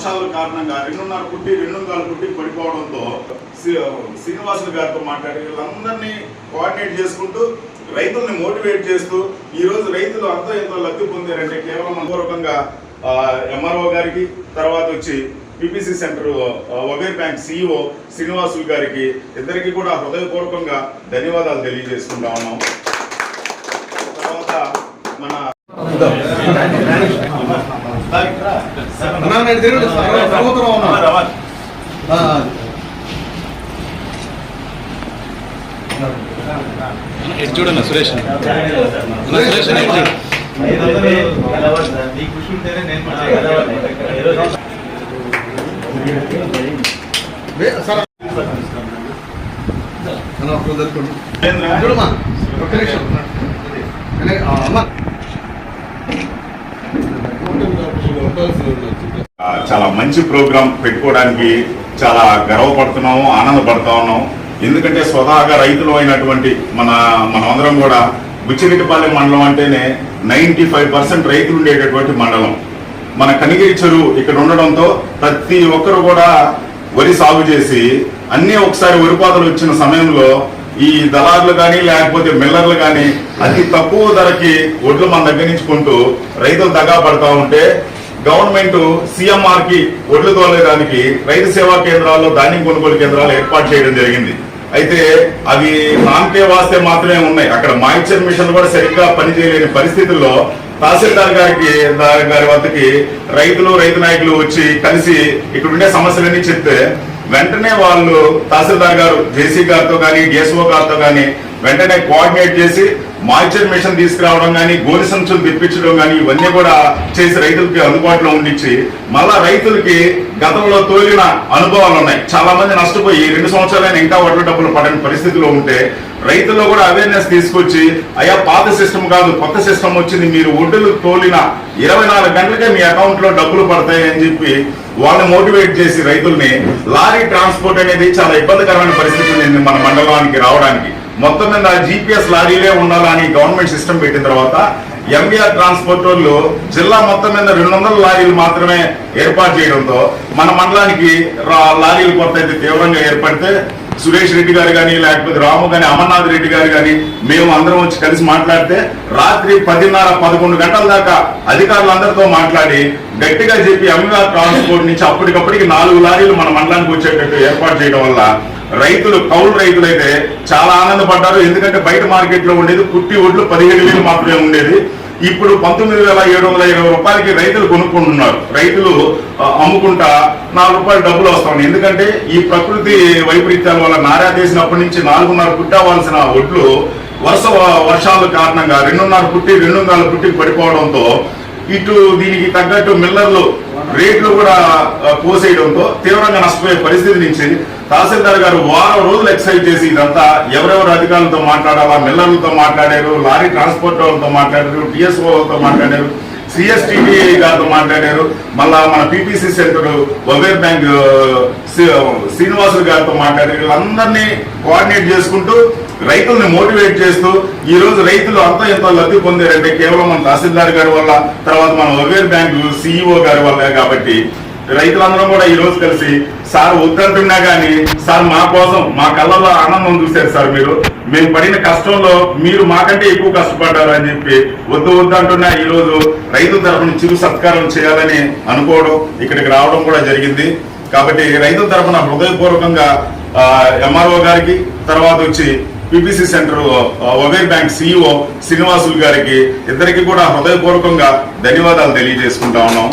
కారణంగా రెండున్నర పుట్టి రెండున్నర పుట్టి పడిపోవడంతో శ్రీ- శ్రీనివాసులు గారితో మాట్లాడి వీళ్ళందరినీ కోఆర్డినేట్ చేసుకుంటూ రైతుల్ని మోటివేట్ చేస్తూ ఈ రోజు రైతులు అంతా ఎంతో లబ్ధి పొందారంటే కేవలం పూర్వకంగా ఎంఆర్ఓ గారికి తర్వాత వచ్చి పిపిసి సెంటర్ ఒబేర్ బ్యాంక్ సిఇఓ శ్రీనివాసులు గారికి ఇద్దరికి కూడా హృదయపూర్వకంగా ధన్యవాదాలు తెలియజేసుకుంటా ఉన్నాం. తర్వాత మన అన్నా, నేను తిరుగుడు. ఆ, ఇటు చూడన్న సురేష్ సురేష్ని ఇటు చూడు. వే- సార్. అన్నా, ఒక్క దొరకండి. ఏంద్రా? చూడమ్మా, ఒక్క నిమిషం. అనే, ఆ, అమ్మా. చాలా మంచి ప్రోగ్రాం పెట్టుకోవడానికి చాలా గర్వపడుతున్నాము ఆనందపడతా ఉన్నాం ఎందుకంటే స్వతహాగా రైతులు అయినటువంటి మన మనమందరం కూడా బుచ్చిరెడ్డిపాలెం మండలం అంటేనే నైంటీ ఫైవ్ పర్సెంట్ రైతులు ఉండేటటువంటి మండలం. మన కనిగిరి చెరువు ఇక్కడ ఉండడంతో ప్రతి ఒక్కరు కూడా వరి సాగు చేసి అన్నీ ఒకసారి వరి కోతలు వచ్చిన సమయంలో ఈ దళారులు కానీ లేకపోతే మిల్లర్లు కానీ అతి తక్కువ ధరకి ఒడ్లు మన దగ్గర నుంచి కొంటూ రైతులు దగా పడతా ఉంటే గవర్నమెంట్ సిఎంఆర్కి ఒడ్లు తోలేదానికి రైతు సేవా కేంద్రాల్లో ధాన్యం కొనుగోలు కేంద్రాలు ఏర్పాటు చేయడం జరిగింది. అయితే అవి నామకే వాస్తే మాత్రమే ఉన్నాయి. అక్కడ మాయిశ్చర్ మిషన్ కూడా సరిగ్గా పనిచేయలేని పరిస్థితుల్లో తహసీల్దార్ గారికి గారి వద్దకి రైతులు రైతు నాయకులు వచ్చి కలిసి ఇక్కడ ఉండే సమస్యలన్నీ చెప్తే వెంటనే వాళ్ళు తహసీల్దార్ గారు జేసీ గారితో కానీ డిఎస్ఓ గారితో కానీ వెంటనే కోఆర్డినేట్ చేసి మాయిశ్చర్ మిషన్ తీసుకురావడం కానీ గోని సంచులు తెప్పించడం కానీ ఇవన్నీ కూడా చేసి రైతులకి అందుబాటులో ఉండించి మళ్ళా రైతులకి గతంలో తోలిన అనుభవాలు ఉన్నాయి. చాలా మంది నష్టపోయి రెండు సంవత్సరాలైన ఇంకా వడ్ల డబ్బులు పడని పరిస్థితిలో ఉంటే రైతుల్లో కూడా అవేర్నెస్ తీసుకొచ్చి అయ్యా పాత సిస్టమ్ కాదు కొత్త సిస్టమ్ వచ్చింది మీరు ఒడ్డులు తోలిన ఇరవై నాలుగు గంటలకే మీ అకౌంట్లో డబ్బులు పడతాయి అని చెప్పి వాళ్ళని మోటివేట్ చేసి రైతుల్ని లారీ ట్రాన్స్పోర్ట్ అనేది చాలా ఇబ్బందికరమైన పరిస్థితి ఉంది మన మండలానికి రావడానికి. మొత్తం మీద జీపీఎస్ లారీలే ఉండాలని గవర్నమెంట్ సిస్టమ్ పెట్టిన తర్వాత ఎంబీఆర్ ట్రాన్స్పోర్ట్ వాళ్ళు జిల్లా మొత్తం మీద రెండు వందల లారీలు మాత్రమే ఏర్పాటు చేయడంతో మన మండలానికి లారీలు కొరత అయితే తీవ్రంగా ఏర్పడితే సురేష్ రెడ్డి గారు కానీ లేకపోతే రాము కానీ అమర్నాథ్ రెడ్డి గారు కానీ మేము అందరం వచ్చి కలిసి మాట్లాడితే రాత్రి పదిన్నర పదకొండు గంటల దాకా అధికారులందరితో మాట్లాడి గట్టిగా చెప్పి ఎంబీఆర్ ట్రాన్స్పోర్ట్ నుంచి అప్పటికప్పటికి నాలుగు లారీలు మన మండలానికి వచ్చేటట్టు ఏర్పాటు చేయడం వల్ల రైతులు కౌలు రైతులైతే చాలా ఆనందపడ్డారు. ఎందుకంటే బయట మార్కెట్లో ఉండేది పుట్టి ఒడ్లు పదిహేడు వేలు మాత్రమే ఉండేది. ఇప్పుడు పంతొమ్మిది వేల ఏడు వందల ఇరవై రూపాయలకి రైతులు కొనుక్కుంటున్నారు. రైతులు అమ్ముకుంటా నాలుగు రూపాయలు డబ్బులు వస్తాయి ఎందుకంటే ఈ ప్రకృతి వైపరీత్యాల వల్ల నారా చేసినప్పటి నుంచి నాలుగున్నర పుట్టవలసిన ఒడ్లు వర్ష వర్షాల కారణంగా రెండున్నర పుట్టి రెండున్నర పుట్టి పడిపోవడంతో ఇటు దీనికి తగ్గట్టు మిల్లర్లు రేట్లు కూడా కోసేయడంతో పోసేయడంతో తీవ్రంగా నష్టపోయే పరిస్థితి నుంచి తహసీల్దార్ గారు వారం రోజులు ఎక్సైజ్ చేసి ఇదంతా ఎవరెవరు అధికారులతో మాట్లాడాలా మిల్లర్లతో మాట్లాడారు లారీ ట్రాన్స్పోర్ట్ వాళ్ళతో మాట్లాడారు టీఎస్ఓతో మాట్లాడారు సిఎస్టివి గారితో మాట్లాడారు మళ్ళా మన పిపిసి సెంటర్ ఒబేర్ బ్యాంక్ శ్రీనివాసులు గారితో మాట్లాడారు. వీళ్ళందరినీ కోఆర్డినేట్ చేసుకుంటూ రైతుల్ని మోటివేట్ చేస్తూ ఈ రోజు రైతులు అంతా ఎంతో లబ్ధి పొందారంటే కేవలం మన తహసీల్దార్ గారి వల్ల తర్వాత మన ఒవేర్ బ్యాంకు సిఇఓ గారి వల్ల కాబట్టి రైతులందరం కూడా ఈ రోజు కలిసి సార్ వద్దంటున్నా గానీ సార్ మా కోసం మా కళ్ళలో ఆనందం చూశారు సార్ మీరు. మేము పడిన కష్టంలో మీరు మాకంటే ఎక్కువ కష్టపడ్డారు అని చెప్పి వద్దు వద్దంటున్నా ఈ రోజు రైతు తరఫున చిరు సత్కారం చేయాలని అనుకోవడం ఇక్కడికి రావడం కూడా జరిగింది. కాబట్టి రైతుల తరఫున హృదయపూర్వకంగా ఎంఆర్ఓ గారికి తర్వాత వచ్చి పిపిసి సెంటర్ ఒబేర్ బ్యాంక్ సిఇఓ శ్రీనివాసులు గారికి ఇద్దరికి కూడా హృదయపూర్వకంగా ధన్యవాదాలు తెలియజేసుకుంటా ఉన్నాం